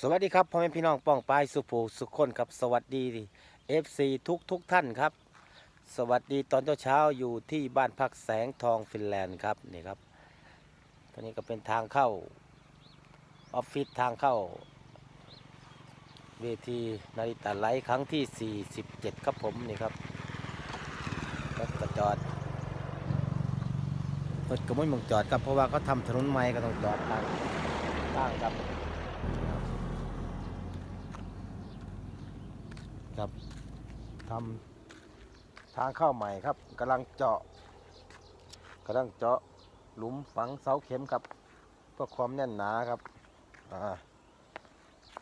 สวัสดีครับพ่อแม่พี่น้องป้องปายสุภูสุขคนครับสวัสดีเอฟซีทุกทุกท่านครับ สวัสดีตอนเช้าเช้าอยู่ที่บ้านพักแสงทองฟินแลนด์ครับนี่ครับตอนนี้ก็เป็นทางเข้าออฟฟิศทางเข้า เวทีนาริตาไลท์ครั้งที่ 47 ครับผมนี่ครับรถกระจอดรถก็ไม่มองจอดครับเพราะว่าเขาทำถนนใหม่ก็ต้องจอดทางข้งครับครับ ทำทางเข้าใหม่ครับกำลังเจาะกำลังเจาะหลุมฝังเสาเข็มครับเพื่อความแน่นหนาครับอ่า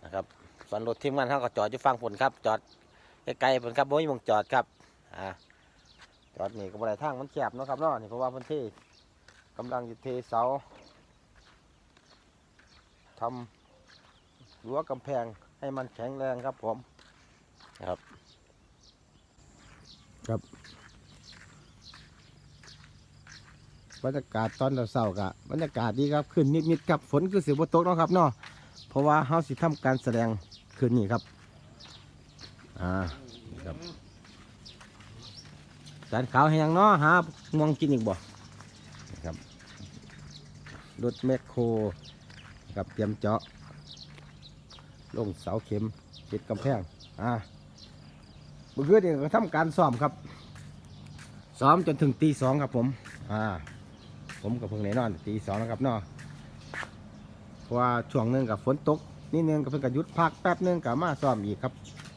นะครับส่วนรถทีมงานเขาก็จอดอยู่ฟังผลครับ จอดไกลๆผลครับโบยมงจอดครับอ่าจอดนี่ก็บ่ได้ทางมันแคบเนาะครับเนาะนี่เพราะว่าพื้นที่กำลังจะเทเสาทำรั้วกำแพงให้มันแข็งแรงครับผมครับ ครับบรรยากาศตอนเช้าๆกะบรรยากาศดีครับขึ้นนิดๆครับฝนคือสิบตกเนาะครับเนาะเพราะว่าเฮาสิทำการแสดงคืนนี้ครับอ่านี่ครับจานขาวให้ยังเนาะหามวงกินอีกบ่ครับรถแมคโครกับเตรียมเจาะลงเสาเข็มติดกำแพงอ่า เมื่อคืนนี่ก็ทำการซ้อมครับ ซ้อมจนถึงตีสองครับผม อ่า ผมกับเพิ่งไหนนอนตีสองนะครับเนาะเพราะว่าช่วงหนึงกับฝนตกนิดนึงกับเพิ่งกับยุดพักแป๊บนึงกับมาซ้อมอีกครับ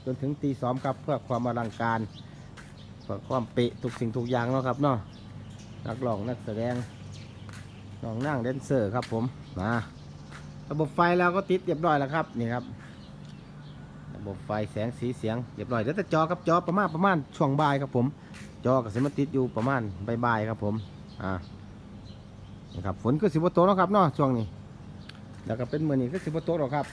จนถึงตีสองครับเพื่อความอลังการเพื่อความเป๊ะทุกสิ่งทุกอย่างเนาะครับเนาะนักร้องนักแสดงน้องนั่งแดนเซอร์ครับผมมาระบบไฟเราก็ติดเรียบร้อยแล้วครับนี่ครับ ระบบไฟแสงสีเสียงเรียบร้อยแล้วแต่จอครับจอประมาณประมาณช่วงบ่ายครับผม จอกับสิมาติดอยู่ประมาณบ่ายๆครับผมอ่านะครับฝนก็สิบโตกเนาะครับเนาะช่วงนี้ แล้วก็เป็นมือนี้ก็สิบโตกหรอกครับ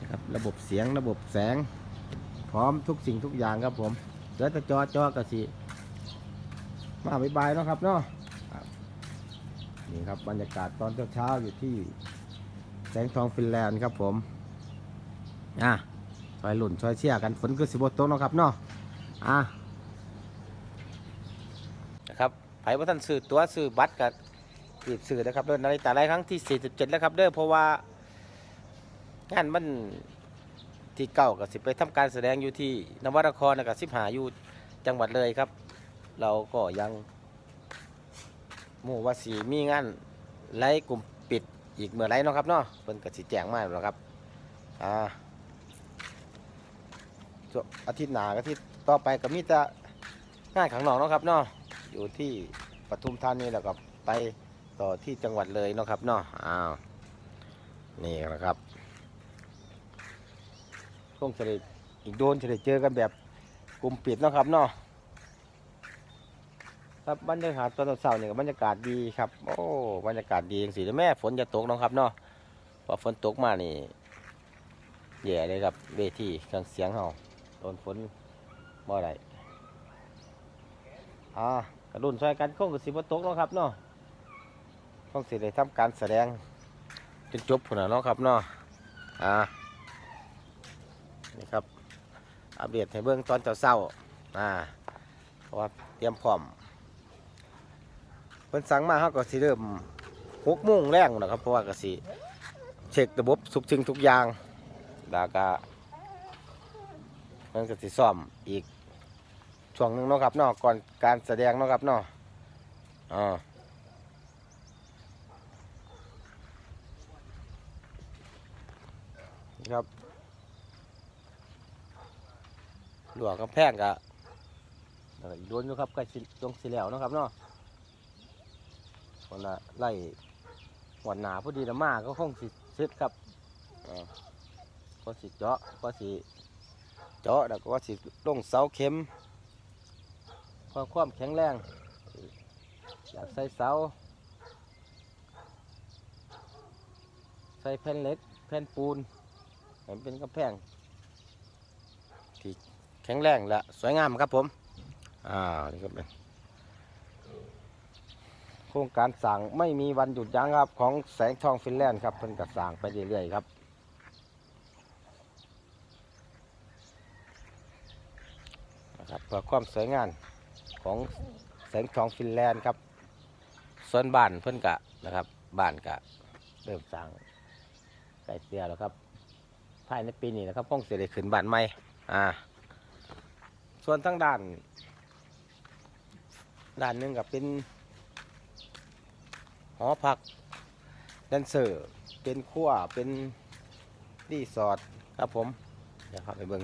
นะครับระบบเสียงระบบแสง พร้อมทุกสิ่งทุกอย่างครับผมเหลือแต่จอจอกับสิมาบ่ายๆนะครับเนาะนี่ครับบรรยากาศตอนเช้าๆอยู่ที่แสงทองฟินแลนด์ครับผม อะซอยหลุ่นซอยเชี่ยกันฝนคือสิบตกเนาะครับเนาะอะนะครับไผ่ว่าท่านซื้อตัวซื้อบัตรกับรีบซื้อนะครับเดินนาฬิกาไรครั้งที่ 47 แล้วครับเด้อเพราะว่างานมันที่เก่ากับสิไปทำการแสดงอยู่ที่นวัดนครนะครับสิบหาอยู่จังหวัดเลยครับ เราก็ยังหมู่ว่าสีมีงานไล่กลุ่มปิดอีกเมื่อไรเนาะครับเนาะเพิ่นก็สิแจงมาแล้วครับอ่า อาทิตย์หน้าก็อาทิตย์ต่อไปก็มีแต่งานข้างนอกเนาะครับเนาะอยู่ที่ปทุมธานีแล้วก็ไปต่อที่จังหวัดเลยเนาะครับเนาะอ้าวนี่นะครับคงจะได้อีกโดนจะได้เจอกันแบบกลุ่มปิดเนาะครับเนาะครับบรรยากาศตอนเช้าเนี่ยบรรยากาศดีครับ โอ้บรรยากาศดีจังสิแม่ฝนจะตกเนาะครับเนาะพอฝนตกมานี่แย่เลยครับเวทีเครื่องเสียงเฮา โดนฝนบ่ได้อ่ากระดุนช่วยกันคงกับสิบตกเนาะครับเนาะคงสิได้ทำการแสดงจนจบพุ่นน่ะเนาะครับเนาะอ่านี่ครับอัปเดตให้เบิ่งตอนเช้าๆอ่าเพราะว่าเตรียมพร้อมเพิ่นสั่งมาเขาก็สิเริ่มหกโมงแรงนะครับเพราะว่าก็สิเช็คระบบทุกสิ่งทุกอย่างแล้ว ก็มันก็สิซ่อมอีกช่วงหนึงเนาะครับเนาะก่อนการแสดงเนาะครับเนาะอ่าครับหลวงกำแพงกะอีกโดนอยู่ครับใกล้สิตรงสิแล้วเนาะครับเนาะคนละไล่หวดหนาพอดีละมาก็คงสิเสร็จครับอ่าก็สิเจาะก็สิ เจาะแล้วก็สิลงเสาเข็มเพื่อความแข็งแรง อยากใส่เสา ใส่แผ่นเล็กแผ่นปูนให้มันเป็นกระแพงที่แข็งแรงและสวยงามครับผม อ่า นี่ก็เป็นโครงการสั่งไม่มีวันหยุดยั้งครับ ของแสงทองฟินแลนด์ครับเพิ่นก็สั่งไปเรื่อยๆครับนะ ครับเพื่อความสวยงามของแสงทองฟินแลนด์ครับ ส่วนบ้านเพิ่นกะนะครับบ้านกะเริ่มสร้างใกล้เตียแล้วครับภายในปีนี้นะครับคงเสได็ขึ้นบ้านใหม่อ่า ส่วนทั้งด้าน ด้านหนึงกับเป็นหอพักแดนเซอร์เป็นครัวเป็นรีสอร์ทครับผม เดี๋ยวเข้าไปเบิ่ง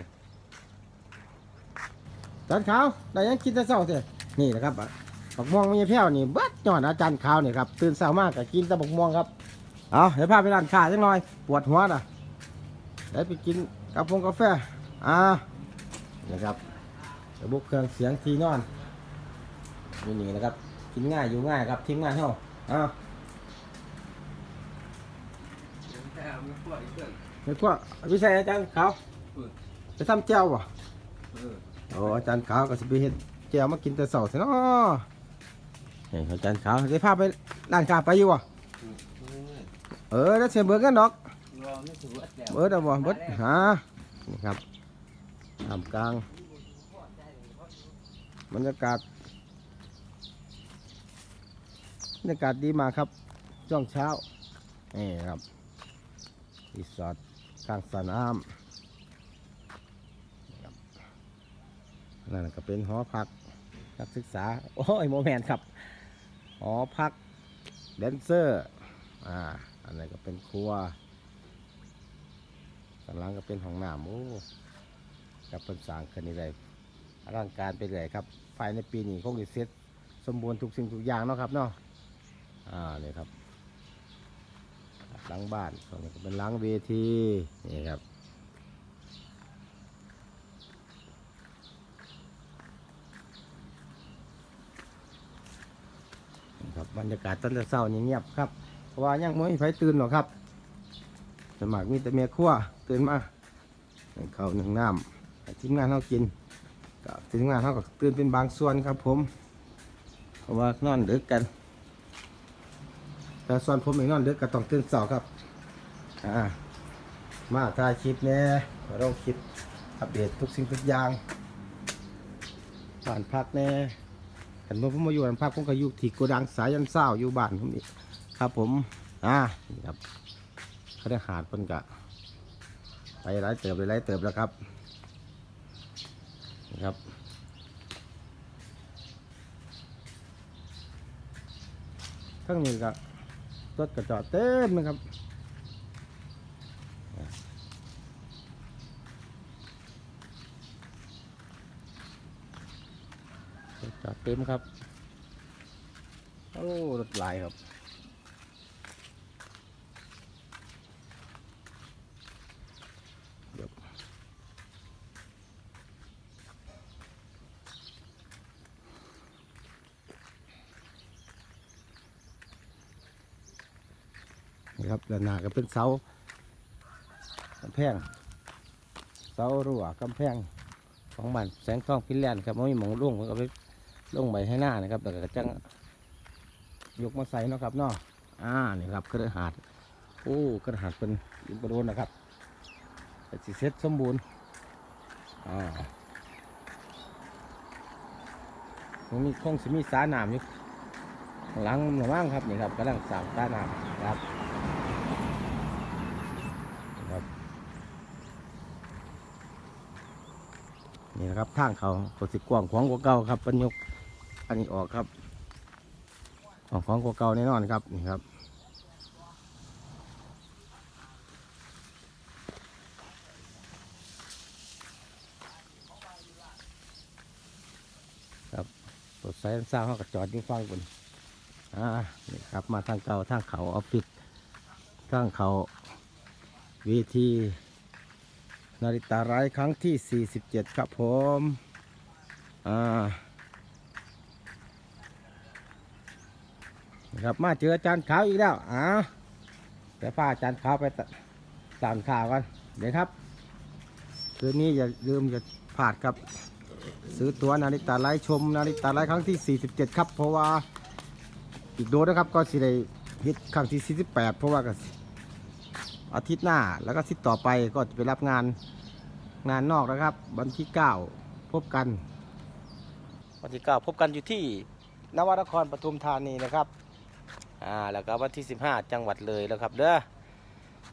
จานขาวได้ยังกินแต่เช้าเถอะนี่นะครับบักม่วงมีแพ้วนี่เบัดยอดอาจารย์ขาวนี่ครับตื่นเช้ามากก็กินแต่บักม่วงครับเอาเดี๋ยวพาไปร้านค้าจังหน่อยปวดหัวนะเดี๋ยวไปกินกาแฟกาแฟอ่านะครับระบบเครื่องเสียงทีนอนนี่นี่นะครับกินง่ายอยู่ง่ายครับทีมงานเท่าอ้าไม่กว่าวิชัยอาจารย์ขาวจะทำแจ้วบ่ โอ้อาจารย์ขาวก็สิไปเฮ็ดแจ้วมากินแต่เสาร์สิเนาะเห็นอาจารย์ขาวได้พาไปร้านค้าไปอยู่บ่เออแล้วเสียเบิกกันดอกเบิดเอาบ่เบิดหานี่ครับทำกลางบรรยากาศบรรยากาศดีมากครับช่วงเช้านี่ครับรีสอร์ทข้างสระน้ำนี่ครับ นั่นก็เป็นหอพักนักศึกษา โอ้ยโมแมนครับ หอพักแดนเซอร์ อ่า อันนี้ก็เป็นครัวข้างหลังก็เป็นห้องน้ำโอ้กับเป็นสางขึ้นนี่เลยอลังการไปเลยครับภายในปีนี้คงจะเสร็จสมบูรณ์ทุกสิ่งทุกอย่างเนาะครับเนาะ อ่านี่ครับหลังบ้านตรงนี้ก็เป็นหลังเวทีนี่ครับนี่ครั บรรยากาศตอนเช้าเงียบครับเพราะว่ายังไม่มีไฟตื่นหรอกครับสมัครมีแต่เมียครัวตื่นมาให้ข้าวหนึ่งน้ำให้ทีมงานเขากินก็ทีมงานเขาก็ตื่นเป็นบางส่วนครับผม เพราะว่านอนดึกกัน แต่ส่วนผมเองนอนดึกก็ต้องตื่นเช้าครับอ่ามาถ่ายคลิปแน่เราคลิปอัปเดตทุกสิ่งทุกอย่างบ้านพักแน่ เห็นว่าผมมาอยู่บ้านพักผมก็อยู่ที่โกดังสายยันเศร้าอยู่บ้านผมนี่ครับ ผมอ่านี่ครับเขาได้หาดเพิ่นกะไปไล่เติบไปไล่เติบแล้วครับนี่ครับทั้งนี้ก็รถกระจอดเต็มนะครับรถจอด เต็มครับ โอ้รถหลายครับครับด้านหน้าก็เป็นเสากำแพงเสารั้วกำแพงของบ้านแสงทองฟินแลนครับไม่มีหมองร่วงผมก็ไป ลงใบให้หน้านะครับแต่ก็จังยกมาใส่นะครับเนาะอ่านี่ครับกระหาดโอ้กระหาดเป็นอินโดนนะครับสิเซ็ตสมบูรณ์อ่าตรงนี้คงสิมีสาน้ำอยู่ข้างหลังหรือว่างครับนี่ครับกำลังสางสาน้ำครับครับนี่นะครับทางเขาก็สิกว้างขวางกว่าเก่าครับปัญยก อันนี้ออกครับกว้างขวางกว่าเก่าแน่นอนครับนี่ครับครับรถไฟฟ้าเขาก็จอดยู่ฟังบนอ่านี่ครับมาทางเก่าทางเขาออฟฟิศทางเขาเวทีนาฬิตาร้ครั้งที่ 47 ครับผม อ่า นะครับมาเจออาจารย์ขาวอีกแล้วอ่าแต่พาอาจารย์ขาวไปตตามข่าวกันเดี๋ยวครับคืนนี้อย่าลืมอย่าพลาดครับ ซื้อตั๋วนาฬิตาไลชม นาฬิตาไลครั้งที่ 47 ครับ เพราะว่าอีกโดนนะครับก็สิได้ฮ็ดครั้งที่ 48 เพราะว่าก็อาทิตย์หน้าแล้วก็อาทิตย์ต่อไปก็จะไปรับงานงานนอกนะครับ วันที่ 9 พบกัน วันที่ 9 พบกันอยู่ที่นวนครปทุมธานีนะครับ อ่าแล้วก็วันที่ 15 จังหวัดเลยแล้วครับเด้อ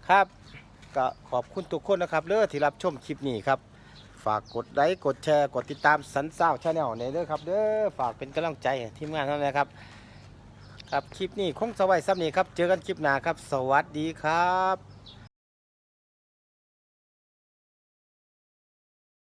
ครับก็ขอบคุณทุกคนนะครับเด้อที่รับชมคลิปนี้ครับ ฝากกดไลค์กดแชร์กดติดตามสันเศร้าชาแนลในเด้อครับเด้อฝากเป็นกำลังใจทีมงานเท่านั้นครับ ครับคลิปนี้คงสวัยซ้ำนี้ครับ เจอกันคลิปหน้าครับ สวัสดีครับ